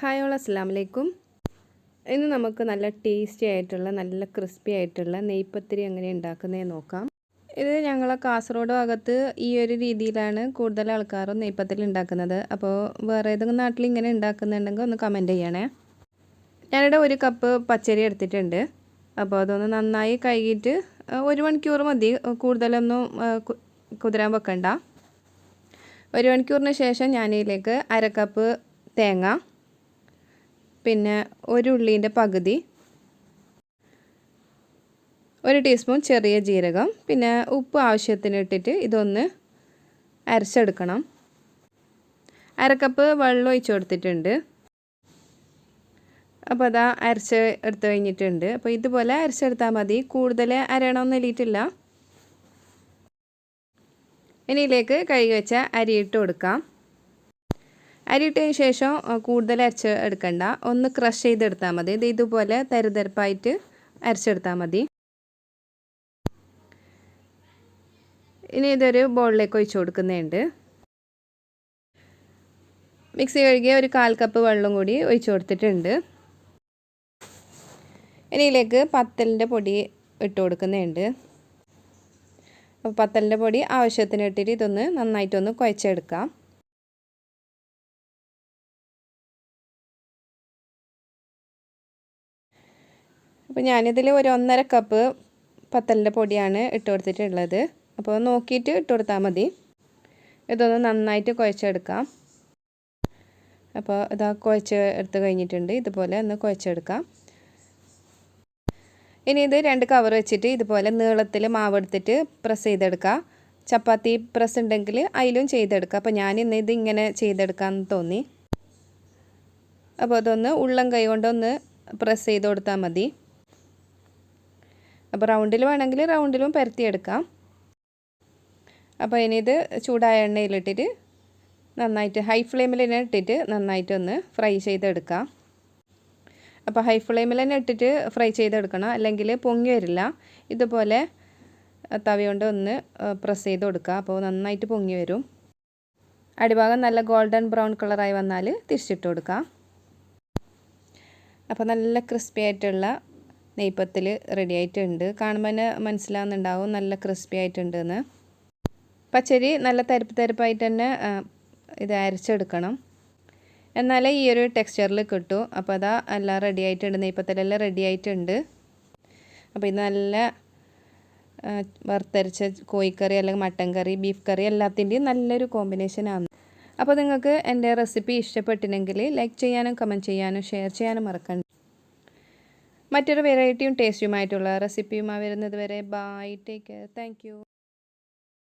Hi all അസ്സാമലൈക്കും ഇന്ന് നമുക്ക് നല്ല ടേസ്റ്റി ആയിട്ടുള്ള നല്ല ക്രിസ്പി ആയിട്ടുള്ള നെയ്പ്പത്തിരി എങ്ങനെ ഉണ്ടാക്കുന്നതെന്ന് നോക്കാം. ഇത് ഞങ്ങളെ കാസർഗോഡ് ഭാഗത്ത് ഈ ഒരു രീതിയിലാണ് കൂടുതൽ ആൾക്കാരും നെയ്പ്പത്തിരി ഉണ്ടാക്കുന്നത്. അപ്പോൾ വേറെ ഏതെങ്കിലും നാട്ടിൽ ഇങ്ങനെ ഉണ്ടാക്കുന്നുണ്ടെങ്കിൽ ഒന്ന് കമന്റ് ചെയ്യണേ. ഞാനിവിടെ ഒരു കപ്പ് പച്ചരി എടുത്തിട്ടുണ്ട്. അപ്പോൾ അതൊന്ന് നന്നായി കഴുകിയിട്ട് ഒരു മണിക്കൂർ മതി. കൂടുതലൊന്നും കുതിരാൻ വെക്കണ്ട. ഒരു മണിക്കൂറിന് ശേഷം ഞാനിതിലേക്ക് അര കപ്പ് തേങ്ങ പിന്നെ ഒരു ഉള്ളീന്റെ പകുതി ഒരു ടീസ്പൂൺ ചെറിയ ജീരകം പിന്നെ ഉപ്പ് ആവശ്യത്തിന് ഇട്ടിട്ട് ഇതൊന്ന് അരച്ചെടുക്കണം. അരക്കപ്പ് വെള്ളം ഒഴിച്ച് കൊടുത്തിട്ടുണ്ട്. അപ്പോൾ അതാ അരച്ച് എടുത്ത് കഴിഞ്ഞിട്ടുണ്ട്. അപ്പോൾ ഇതുപോലെ അരച്ചെടുത്താൽ മതി. കൂടുതൽ അരയണമെന്ന് എലിയിട്ടില്ല ഇനിയിലേക്ക് കഴുകി വെച്ച അരി ഇട്ട് കൊടുക്കാം. അരിയിട്ടതിന് ശേഷം കൂടുതൽ അരച്ച് എടുക്കണ്ട. ഒന്ന് ക്രഷ് ചെയ്തെടുത്താൽ മതി. ഇത് ഇതുപോലെ തരുതരപ്പായിട്ട് അരച്ചെടുത്താൽ മതി. ഇനി ഇതൊരു ബോളിലേക്ക് ഒഴിച്ചു കൊടുക്കുന്നുണ്ട്. മിക്സി കഴുകിയ ഒരു കാൽ കപ്പ് വെള്ളം കൂടി ഒഴിച്ചു കൊടുത്തിട്ടുണ്ട്. ഇനി ഇതിലേക്ക് പത്തലിന്റെ പൊടി ഇട്ട് കൊടുക്കുന്നുണ്ട്. അപ്പോൾ പത്തലിന്റെ പൊടി ആവശ്യത്തിന് ഇട്ടിട്ട് ഇതൊന്ന് നന്നായിട്ടൊന്ന് കുഴച്ചെടുക്കാം. അപ്പോൾ ഞാനിതിൽ ഒരു ഒന്നര കപ്പ് പത്തലിന്റെ പൊടിയാണ് ഇട്ട് കൊടുത്തിട്ടുള്ളത്. അപ്പോൾ നോക്കിയിട്ട് ഇട്ട് കൊടുത്താൽ മതി. ഇതൊന്ന് നന്നായിട്ട് കുഴച്ചെടുക്കാം. അപ്പോൾ ഇതാ കുഴച്ച് എടുത്ത് കഴിഞ്ഞിട്ടുണ്ട്. ഇതുപോലെ ഒന്ന് കുഴച്ചെടുക്കാം. ഇനി ഇത് രണ്ട് കവർ വെച്ചിട്ട് ഇതുപോലെ നീളത്തിൽ മാവ് എടുത്തിട്ട് പ്രസ് ചെയ്തെടുക്കുക ചപ്പാത്തി പ്രസ് ഉണ്ടെങ്കിൽ അതിലും ചെയ്തെടുക്കുക അപ്പോൾ ഞാൻ ഇന്ന് ഇത് ഇങ്ങനെ ചെയ്തെടുക്കാമെന്ന് തോന്നി. അപ്പോൾ അതൊന്ന് ഉള്ളം കൈ കൊണ്ടൊന്ന് പ്രസ് ചെയ്ത് കൊടുത്താൽ മതി. അപ്പോൾ റൗണ്ടിൽ വേണമെങ്കിൽ റൗണ്ടിലും പരത്തിയെടുക്കാം അപ്പോൾ ഇനി ഇത് ചൂടായ എണ്ണയിലിട്ടിട്ട് നന്നായിട്ട് ഹൈ ഫ്ലെയിമിൽ തന്നെ ഇട്ടിട്ട് നന്നായിട്ടൊന്ന് ഫ്രൈ ചെയ്തെടുക്കാം. അപ്പോൾ ഹൈ ഫ്ലെയിമിൽ തന്നെ ഇട്ടിട്ട് ഫ്രൈ ചെയ്തെടുക്കണം. അല്ലെങ്കിൽ പൊങ്ങി വരില്ല. ഇതുപോലെ തവി കൊണ്ട് ഒന്ന് പ്രസ് ചെയ്ത് കൊടുക്കുക അപ്പോൾ നന്നായിട്ട് പൊങ്ങി വരും. അടിഭാഗം നല്ല ഗോൾഡൻ ബ്രൗൺ കളറായി വന്നാൽ തിരിച്ചിട്ട് കൊടുക്കുക അപ്പോൾ നല്ല ക്രിസ്പി ആയിട്ടുള്ള നെയ്പ്പത്തിൽ റെഡി ആയിട്ടുണ്ട്. കാണുമ്പോൾ തന്നെ മനസ്സിലാവുന്നുണ്ടാവും. നല്ല ക്രിസ്പി ആയിട്ടുണ്ടെന്ന്. പച്ചരി നല്ല തരിപ്പ് തരിപ്പായിട്ട് തന്നെ ഇത് അരച്ചെടുക്കണം. എന്നാലേ ഈ ഒരു ടെക്സ്ചറിൽ കിട്ടും. അപ്പോൾ അതാ എല്ലാം റെഡി ആയിട്ടുണ്ട്. നെയ്പ്പത്തിലെല്ലാം റെഡി ആയിട്ടുണ്ട്. അപ്പോൾ ഇത് നല്ല വറുത്തരച്ച കോഴിക്കറി അല്ലെങ്കിൽ മട്ടൻ കറി ബീഫ് കറി എല്ലാത്തിന്റെയും നല്ലൊരു കോമ്പിനേഷനാണ് അപ്പോൾ നിങ്ങൾക്ക് എന്റെ റെസിപ്പി ഇഷ്ടപ്പെട്ടില്ലെങ്കിൽ ലൈക്ക് ചെയ്യാനും കമന്റ് ചെയ്യാനും ഷെയർ ചെയ്യാനും മറക്കണ്ട. മറ്റൊരു വെറൈറ്റിയും ടേസ്റ്റിയുമായിട്ടുള്ള റെസിപ്പിയുമായി വരുന്നത് വരെ ബൈ ടേക്ക് കെയർ താങ്ക്